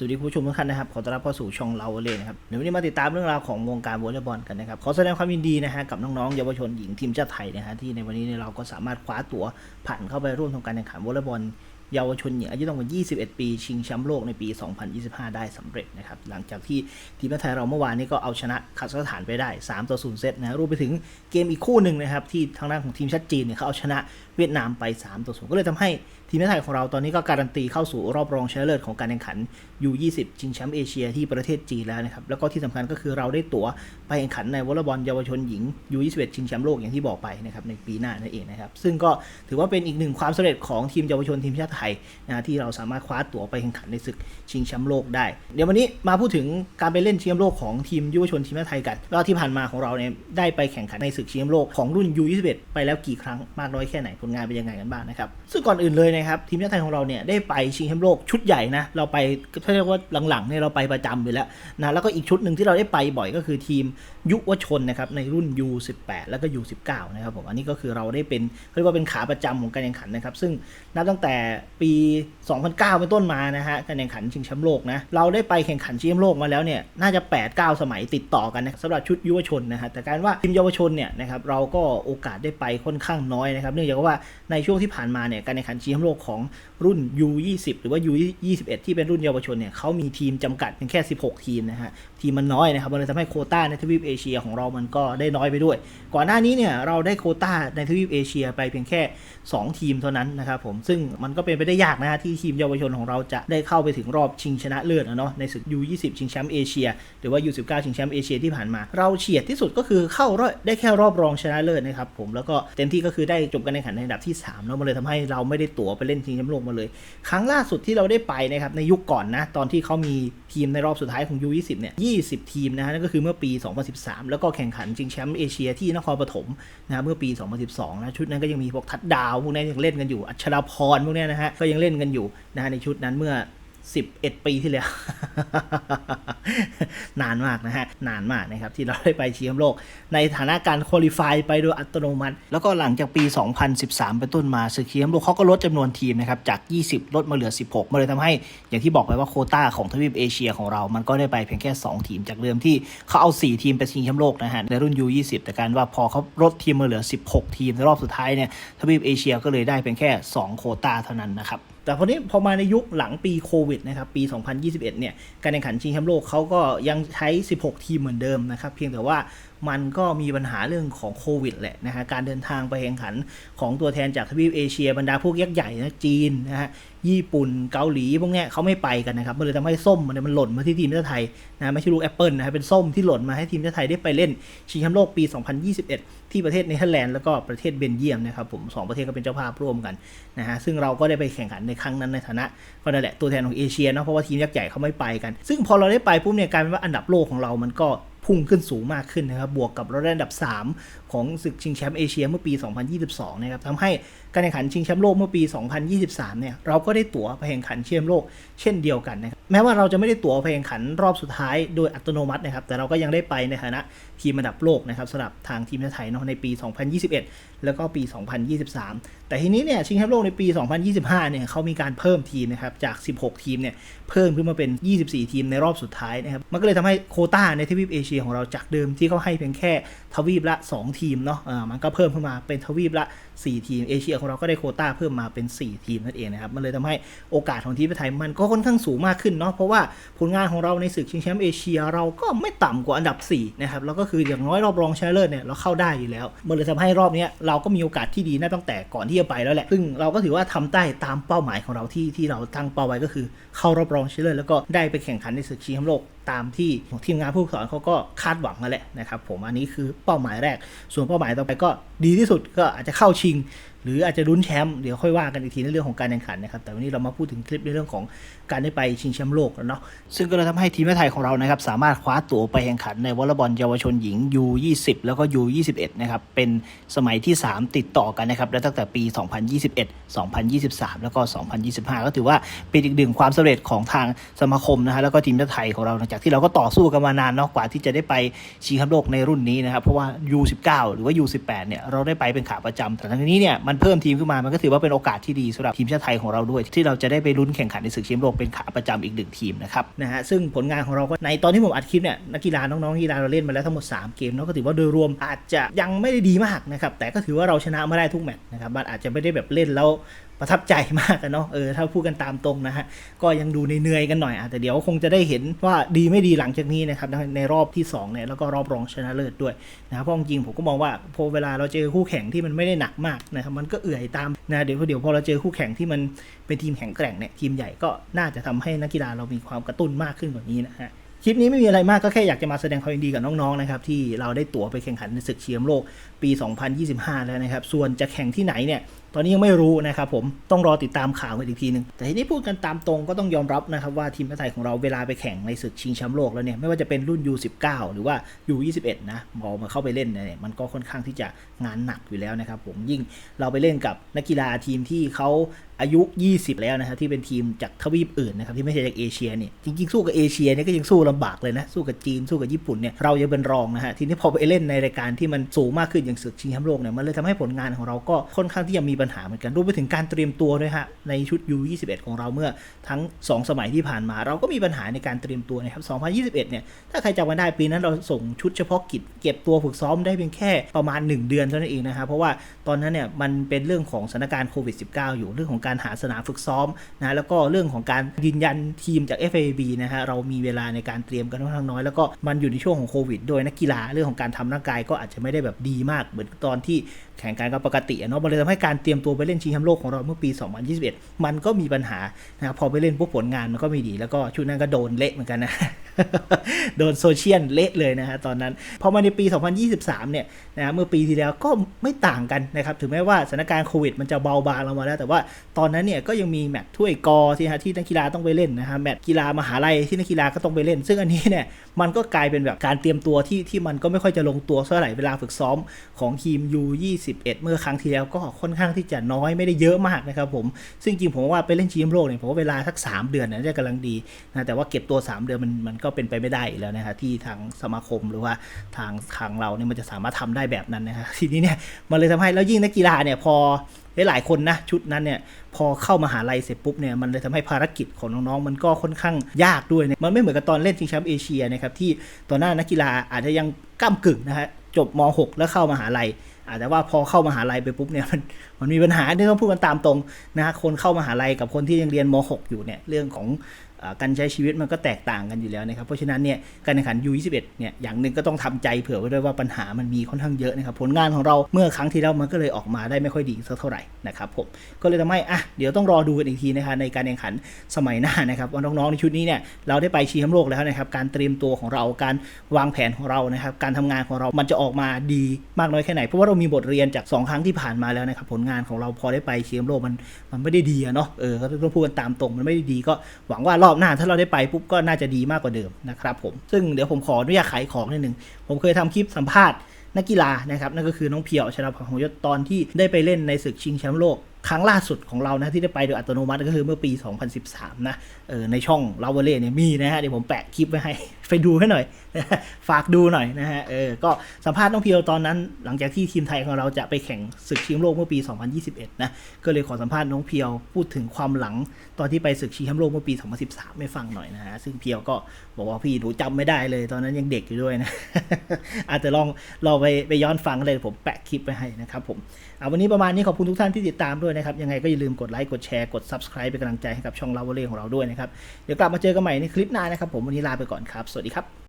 สวัสดีผู้ชมทุกท่านนะครับ ขอต้อนรับเข้าสู่ช่องเราเลยนะครับเดี๋ยววันนี้มาติดตามเรื่องราวของวงการวอลเลย์บอลกันนะครับ ขอแสดงความยินดีนะฮะกับน้องๆเยาวชนหญิงทีมชาติไทยนะฮะที่ในวันนี้เนี่ยเราก็สามารถคว้าตั๋วผ่านเข้าไปร่วมทำการแข่งขันวอลเลย์บอล เยาวชนหญิงอายุต่ำกว่า 21 ปี ชิงแชมป์โลกในปี 2025 ได้สำเร็จนะครับ หลังจากที่ทีมชาติไทยเราเมื่อวานนี้ก็เอาชนะคาซัคสถานไปได้ 3 ต่อ 0 เซตนะรวมไปถึงเกมอีกคู่หนึ่งนะครับ ที่ทางด้านของทีมชาติจีนเนี่ยเขาเอาชนะเวียดนามไป 3 ต่อ 0 ก็เลยทำให้ทีมชาติไทยของเราตอนนี้ก็การันตีเข้าสู่รอบรองชนะเลิศของการแข่งขัน U20 ชิงแชมป์เอเชียที่ประเทศจีนแล้วนะครับ แล้วก็ที่สำคัญก็คือเราได้ตั๋วไปแข่งขันในวอลเลย์บอลเยาวชนหญิง U21 ชิงแชมป์โลกอย่างที่บอกไปนะครับในปีหน้านั่นเองนะครับซึ่งก็ถือว่าเป็นอีกหนึ่งความสำเร็จของทีมเยาวชนทีมชาติไทยนะที่เราสามารถคว้าตั๋วไปแข่งขันในศึกชิงแชมป์โลกได้ เดี๋ยววันนี้มาพูดถึงการไปเล่นแชมป์โลกของทีมยาวชนทีมชาติไทยกันแล้วที่ผ่านมาของเราเนี่ยได้ไปแข่งขันในศึกชิงแชมป์โลกของรุ่น U21 ไปแล้วกี่ครั้งมากน้อยแค่ไหนผลงานเป็นยังไงกันบ้างนะครับซึ่งก่อนอื่นเลยนะครับทีมชาติไทยของเราเนี่ยได้ไปชิงแชมป์โลกชุดใหญ่นะเราไปถ้าเรียกว่าหลังๆเนี่ยเราไปประจำอยู่แล้วนะแล้วก็อีกชุดหนึ่งที่เราได้ไปบ่อยก็คือทีมยุวชนนะครับในรุ่น U18 แล้วก็ U19 นะครับผมอันนี้ก็คือเราได้เป็นเขาเรียกว่าเป็นขาประจำของการแข่งขันนะครับซึ่งนับตั้งแต่ปี 2009 เป็นต้นมานะฮะการแข่งขันชิงแชมป์โลกนะเราได้ไปแข่งขันชิงแชมป์โลกมาแล้วเนี่ยน่าจะ 8-9 สมัยติดต่อกันนะสำหรับชุดยุวชนนะฮะแต่การว่าทีมเยาวชนเนี่ยนะครับเราก็โอกาสได้ไปค่อนข้างน้อยนะครับเนื่องจากว่าในช่วงที่ผ่านมาเนี่ยการแข่งขันชิงแชมป์โลกของ รุ่น U20 หรือว่า U21 ที่เป็นรุ่นเยาวชนเนี่ยเขามีทีมจำกัดเพียงแค่ 16 ทีมนะฮะ ทีมมันน้อยนะครับมันเลยทำให้โคต้าในทวีปเอเชียของเรามันก็ได้น้อยไปด้วย ก่อนหน้านี้เนี่ยเราได้โคต้าในทวีปเอเชียไปเพียงแค่ 2 ทีมเท่านั้นนะครับผมซึ่งมันก็เป็นไปได้ยากนะฮะที่ทีมเยาวชนของเราจะได้เข้าไปถึงรอบชิงชนะเลิศนะเนาะในศึก U20 ชิงแชมป์เอเชียหรือว่า U19 ชิงแชมป์เอเชียที่ผ่านมา เราเฉียดที่สุดก็คือเข้ารอบได้แค่รอบรองชนะเลิศนะครับผมแล้วก็เต็มที่ก็คือได้จบการแข่งขันในอันดับที่3แล้วมันเลยทำให้เราไม่ได้ตั๋วไปเล่นชิงแชมป์โลกมาเลย ครั้งล่าสุดที่เราได้ไปนะครับในยุคก่อนนะ ตอนที่เขามีทีมในรอบสุดท้ายของ U20 เนี่ย 20 ทีมนะฮะนั่นก็คือเมื่อปี 2013 แล้วก็แข่งขันชิงแชมป์เอเชียที่นครปฐมนะเมื่อปี 2012 นะชุดนั้นก็ยังมีพวกทัดดาวพวกนี้ยังเล่นกันอยู่ อัชราพรพวกนี้นะฮะก็ยังเล่นกันอยู่นะฮะในชุดนั้นเมื่อ 11 ปีที่แล้ว นานมากนะฮะ นานมากนะครับ ที่เราได้ไปชิงแชมป์โลก ในฐานะการคุริฟายไปโดยอัตโนมัติ แล้วก็หลังจากปี 2013 เป็นต้นมาศึกชิงแชมป์โลกเขาก็ลดจำนวนทีมนะครับ จาก 20 ลดมาเหลือ 16มันเลยทำให้ อย่างที่บอกไปว่าโคต้าของทวีปเอเชียของเรา มันก็ได้ไปเพียงแค่ 2 ทีมจากเดิมที่เขาเอา 4 ทีมไปชิงแชมป์โลกนะฮะ ในรุ่น U20 แต่การว่าพอเขาลดทีมมาเหลือ 16 ทีมในรอบสุดท้ายเนี่ย ทวีปเอเชียก็เลยได้เพียงแค่ 2 โคต้าเท่านั้นนะครับ แต่พอนี้พอมาในยุคหลังปีโควิดนะครับปี 2021 เนี่ยการแข่งขันชิงแชมป์โลกเขาก็ยังใช้ 16 ทีมเหมือนเดิมนะครับเพียงแต่ว่า มันก็มีปัญหาเรื่องของโควิดแหละนะฮะการเดินทางไปแข่งขันของตัวแทนจากทวีปเอเชียบรรดาพวกยักษ์ใหญ่นะจีนนะฮะญี่ปุ่นเกาหลีพวกเนี้ยเขาไม่ไปกันนะครับมันเลยทำให้ส้มมันมันหล่นมาที่ทีมชาติไทยนะไม่ใช่ลูกแอปเปิลนะฮะเป็นส้มที่หล่นมาให้ทีมชาติไทยได้ไปเล่นชิงแชมป์โลกปี 2021 ที่ประเทศเนเธอร์แลนด์แล้วก็ประเทศเบลเยียมนะครับผมสองประเทศก็เป็นเจ้าภาพร่วมกันนะฮะซึ่งเราก็ได้ไปแข่งขันในครั้งนั้นในฐานะก็นั่นแหละตัวแทนของเอเชียเนาะเพราะว่าทีมยักษ์ใหญ่เขาไม่ไปกัน ซึ่งพอเราได้ไปปุ๊บเนี่ยกลายเป็นว่าอันดับโลกของเรามันก็ พุ่งขึ้นสูงมากขึ้นนะครับ บวกกับเราได้อันดับ 3 ของศึกชิงแชมป์เอเชียเมื่อปี 2022 นะครับทำให้การแข่งขันชิงแชมป์โลกเมื่อปี 2023 เนี่ยเราก็ได้ตั๋วไปแข่งขันชิงแชมป์โลกเช่นเดียวกันนะครับแม้ว่าเราจะไม่ได้ตั๋วไปแข่งขันรอบสุดท้ายโดยอัตโนมัตินะครับ แต่เราก็ยังได้ไปในฐานะทีมอันดับโลกนะครับสำหรับทางทีมชาติไทยเนาะในปี 2021 แล้วก็ปี 2023 แต่ทีนี้เนี่ยชิงแชมป์โลกในปี 2025 เนี่ยเขามีการเพิ่มทีมนะครับจาก 16 ทีมเนี่ยเพิ่มขึ้นมาเป็น 24 ทีมในรอบสุดท้ายนะครับมันก็เลยทำให้โคต้าในทวีปเอเชียของเราจากเดิมที่เขาให้เพียงแค่ทวีปละ 2 ทีมเนาะอ่ามันก็เพิ่มขึ้นมาเป็นทวีปละ 4 ทีมเอเชียของเราก็ได้โคต้าเพิ่มมาเป็น 4 ทีมนั่นเองนะครับ มันเลยทำให้โอกาสของทีมไทยมันก็ค่อนข้างสูงมากขึ้นเนาะ เพราะว่าผลงานของเราในศึกชิงแชมป์เอเชียเราก็ไม่ต่ำกว่าอันดับ4นะครับ แล้วก็คืออย่างน้อยรอบรองชนะเลิศเนี่ยเราเข้าได้อยู่แล้ว มันเลยทำให้รอบนี้เราก็มีโอกาสที่ดีนะตั้งแต่ก่อนที่จะไปแล้วแหละ ซึ่งเราก็ถือว่าทำได้ตามเป้าหมายของเราที่ที่เราตั้งเป้าไว้ก็คือเข้ารอบรองชนะเลิศแล้วก็ได้ไปแข่งขันในศึกชิงแชมป์โลก ตามที่ทีมงานผู้สอนเขาก็คาดหวังนั่นแหละนะครับผมอันนี้คือเป้าหมายแรก ส่วนเป้าหมายต่อไปก็ดีที่สุดก็อาจจะเข้าชิง หรืออาจจะลุ้นแชมป์เดี๋ยวค่อยว่ากันอีกทีในเรื่องของการแข่งขันนะครับแต่วันนี้เรามาพูดถึงคลิปในเรื่องของการได้ไปชิงแชมป์โลกแล้วเนาะซึ่งก็เลยทำให้ทีมไทยของเรานะครับสามารถคว้าตั๋วไปแข่งขันในวอลเลย์บอลเยาวชนหญิง U20 แล้วก็ U21 นะครับเป็นสมัยที่ 3 ติดต่อกันนะครับและตั้งแต่ปี 2021 2023 แล้วก็ 2025 ก็ถือว่าเป็นอีกหนึ่งความสำเร็จของทางสมาคมนะฮะแล้วก็ทีมชาติไทยของเราหลังจากที่เราก็ต่อสู้กันมานานเนาะกว่าที่จะได้ไปชิงแชมป์โลกในรุ่นนี้นะครับ เพราะว่า U19 หรือว่า U18 เนี่ยเราได้ไปเป็นขาประจำแต่ทั้งนี้เนี่ยมันเพิ่มทีมขึ้นมามันก็ถือว่าเป็นโอกาสที่ดีสำหรับทีมชาติไทยของเราด้วย ที่เราจะได้ไปลุ้นแข่งขันในศึกแชมป์โลกเป็นขาประจำอีกหนึ่งทีมนะครับนะฮะซึ่งผลงานของเราก็ในตอนที่ผมอัดคลิปเนี่ยนักกีฬาน้องๆกีฬาเราเล่นมาแล้วทั้งหมด 3 เกมเนาะก็ถือว่าโดยรวมอาจจะยังไม่ได้ดีมากนะครับแต่ก็ถือว่าเราชนะมาได้ทุกแมตช์นะครับมันอาจจะไม่ได้แบบเล่นแล้ว ประทับใจมากเนาะเออถ้าพูดกันตามตรงนะฮะก็ยังดูเหนื่อยกันหน่อยอะแต่เดี๋ยวคงจะได้เห็นว่าดีไม่ดีหลังจากนี้นะครับในรอบที่2เนี่ยแล้วก็รอบรองชนะเลิศด้วยนะครับเพราะจริงผมก็มองว่าพอเวลาเราเจอคู่แข่งที่มันไม่ได้หนักมากนะครับมันก็เอื่อยตามนะเดี๋ยวเดี๋ยวพอเราเจอคู่แข่งที่มันเป็นทีมแข็งแกร่งเนี่ยทีมใหญ่ก็น่าจะทำให้นักกีฬาเรามีความกระตุ้นมากขึ้นกว่านี้นะฮะคลิปนี้ไม่มีอะไรมากก็แค่อยากจะมาแสดงความยินดีกับน้องๆนะครับที่เราได้ตั๋วไปแข่งขันในศึกเชียมโลกปี 2025 แล้วนะครับ ส่วนจะแข่งที่ไหนเนี่ยตอนนี้ยังไม่รู้นะครับผมต้องรอติดตามข่าวกันอีกทีหนึงแต่ทีนี้พูดกันตามตรงก็ต้องยอมรับนะครับว่าทีมชาติไทยของเราเวลาไปแข่งในศึกชิงแชมป์โลกแล้วเนี่ยไม่ว่าจะเป็นรุ่น U19 หรือว่า U21 นะพอมาเข้าไปเล่นเนี่ยมันก็ค่อนข้างที่จะงานหนักอยู่แล้วนะครับผมยิ่งเราไปเล่นกับนักกีฬาทีมที่เขาอายุ 20 แล้วนะครับที่เป็นทีมจากทวีปอื่นนะครับที่ไม่ใช่จากเอเชียเนี่ยจริงๆสู้กับเอเชียเนี่ยก็ยังสู้ลำบากเลยนะสู้กับจีนสู้กับญี่ปุ่นเนี่ยเรายังเป็นรองนะฮะทีนี้พอไปเล่นในรายการที่มันสูงมากขึ้นอย่างศึกชิงแชมป์โลกเนี่ยมันเลยทำให้ผลงานของเราก็ค่อนข้างที่จะมีปัญหาเหมือนกันรวมไปถึงการเตรียมตัวด้วยฮะในชุด U21 ของเราเมื่อทั้ง 2 สมัยที่ผ่านมา เราก็มีปัญหาในการเตรียมตัวนะครับ 2021 เนี่ยถ้าใครจำกันได้ปีนั้นเราส่งชุดเฉพาะกิจเก็บตัวฝึกซ้อมได้เพียงแค่ประมาณ 1 เดือนเท่านั้นเองนะครับเพราะว่าตอนนั้นเนี่ยมันเป็นเรื่องของสถานการณ์โควิด -19 อยู่เรื่องของการหาสนามฝึกซ้อมนะแล้วก็เรื่องของการยืนยันทีมจาก FAB นะฮะเรามีเวลาในการเตรียมกันค่อนข้างน้อยแล้วก็มันอยู่ในช่วงของโควิดด้วยนักกีฬาเรื่องของการทำร่างกายก็อาจจะไม่ได้แบบดีมากเหมือนตอนที่ แข่งกันก็ปกติเนาะมันเลยทำให้การเตรียมตัวไปเล่นชิงแชมป์โลกของเราเมื่อปี 2021 มันก็มีปัญหานะครับพอไปเล่นพวกผลงานมันก็ไม่ดี แล้วก็ชุดนั้นก็โดนเละเหมือนกันนะ โดนโซเชียลเละเลยนะฮะตอนนั้น พอมาในปี 2023 เนี่ยนะฮะเมื่อปีที่แล้วก็ไม่ต่างกันนะครับ ถึงแม้ว่าสถานการณ์โควิดมันจะเบาบางลงมาแล้ว แต่ว่าตอนนั้นเนี่ยก็ยังมีแมตช์ถ้วยกอที่ฮะที่นักกีฬาต้องไปเล่นนะฮะแมตช์กีฬามหาลัยที่นักกีฬาก็ต้องไปเล่น ซึ่งอันนี้เนี่ยมันก็กลายเป็นแบบการเตรียมตัวที่ที่มันก็ไม่ค่อยจะลงตัวเท่าไหร่เวลาฝึกซ้อมของทีม U21 เมื่อครั้งที่แล้วก็ค่อนข้างที่จะน้อยไม่ได้เยอะมากนะครับผมซึ่งจริงผมว่าไปเล่นชิงแชมป์โลกเนี่ยผมว่าเวลาสัก 3 เดือนเนี่ยจะกำลังดีนะแต่ว่าเก็บตัว 3 เดือนมันมันก็็เป็นไปไม่ได้อีกแล้วนะฮะที่ทางสมาคมหรือว่าทางทางเราเนี่ยมันจะสามารถทำได้แบบนั้นนะฮะทีนี้เนี่ยมันเลยทำให้แล้วยิ่งนักกีฬาเนี่ยพอหลายคนนะชุดนั้นเนี่ยพอเข้ามหาลัยเสร็จปุ๊บเนี่ยมันเลยทำให้ภารกิจของน้องๆ มันก็ค่อนข้างยากด้วยเนี่ยมันไม่เหมือนกับตอนเล่นชิงแชมป์เอเชียนะครับที่ตอนหน้านักกีฬาอาจจะยังก้ามกึ่งนะฮะจบม .6 แล้วเข้ามหาลัยอาจจะว่าพอเข้ามหาลัยไปปุ๊บเนี่ยมันมันมีปัญหาที่ต้องพูดกันตามตรงนะฮะคนเข้ามหาลัยกับคนที่ยังเรียนม .6 อยู่เนี่ยเรื่องของ การใช้ชีวิตมันก็แตกต่างกันอยู่แล้วนะครับ เพราะฉะนั้นเนี่ยการแข่งขัน U21 เนี่ยอย่างหนึ่งก็ต้องทำใจเผื่อไว้ด้วยว่าปัญหามันมีค่อนข้างเยอะนะครับ ผลงานของเราเมื่อครั้งที่แล้วมันก็เลยออกมาได้ไม่ค่อยดีสักเท่าไหร่นะครับผมก็เลยทำให้อะเดี๋ยวต้องรอดูกันอีกทีนะครับในการแข่งขันสมัยหน้านะครับว่าน้องๆในชุดนี้เนี่ยเราได้ไปชิงแชมป์โลกแล้วนะครับการเตรียมตัวของเราการวางแผนของเรานะครับการทำงานของเรามันจะออกมาดีมากน้อยแค่ไหน เพราะว่าเรามีบทเรียนจาก 2 ครั้งที่ผ่านมาแล้วนะครับผลงานของเราพอได้ไปชิงแชมป์โลกมันมันไม่ได้ดีอะเนาะเออก็ต้องพูดกันตามตรงมันไม่ได้ดีก็หวังว่ารอบหน้าถ้าเราได้ไปปุ๊บก็น่าจะดีมากกว่าเดิมนะครับผมซึ่งเดี๋ยวผมขออนุญาตขายของนิดนึงผมเคยทำคลิปสัมภาษณ์นักกีฬานะครับนั่นก็คือน้องเพียวชนะพงษ์ยศตอนที่ได้ไปเล่นในศึกชิงแชมป์โลก ครั้งล่าสุดของเรานะที่ได้ไปโดยอัตโนมัติก็คือเมื่อปี 2013 นะเออในช่องลาวเล่เนี่ยมีนะฮะเดี๋ยวผมแปะคลิปไว้ให้ ไปดูให้หน่อย ฝากดูหน่อยนะฮะเออก็สัมภาษณ์น้องเพียวตอนนั้น หลังจากที่ทีมไทยของเราจะไปแข่งศึกชิงโลกเมื่อปี 2021 นะก็เลยขอสัมภาษณ์น้องเพียวพูดถึงความหลังตอนที่ไปศึกชิงแชมป์โลกเมื่อปี 2013 ไม่ฟังหน่อยนะฮะซึ่งเพียวก็บอกว่าพี่หนูจำไม่ได้เลย ตอนนั้นยังเด็กอยู่ด้วยนะอาจจะลองลองไปไปย้อนฟังเลยผมแปะคลิปไว้ให้นะครับผมเอาวันนี้ประมาณนี้ขอบคุณทุกท่านที่ติดตามด้วยนะครับ ยังไงก็อย่าลืมกดไลค์ กดแชร์ กด subscribe เป็นกำลังใจให้กับช่องลาวเล่ของเราด้วยนะครับ เดี๋ยวกลับมาเจอกันใหม่ในคลิปหน้านะครับผม วันนี้ลาไปก่อนครับ สวัสดีครับ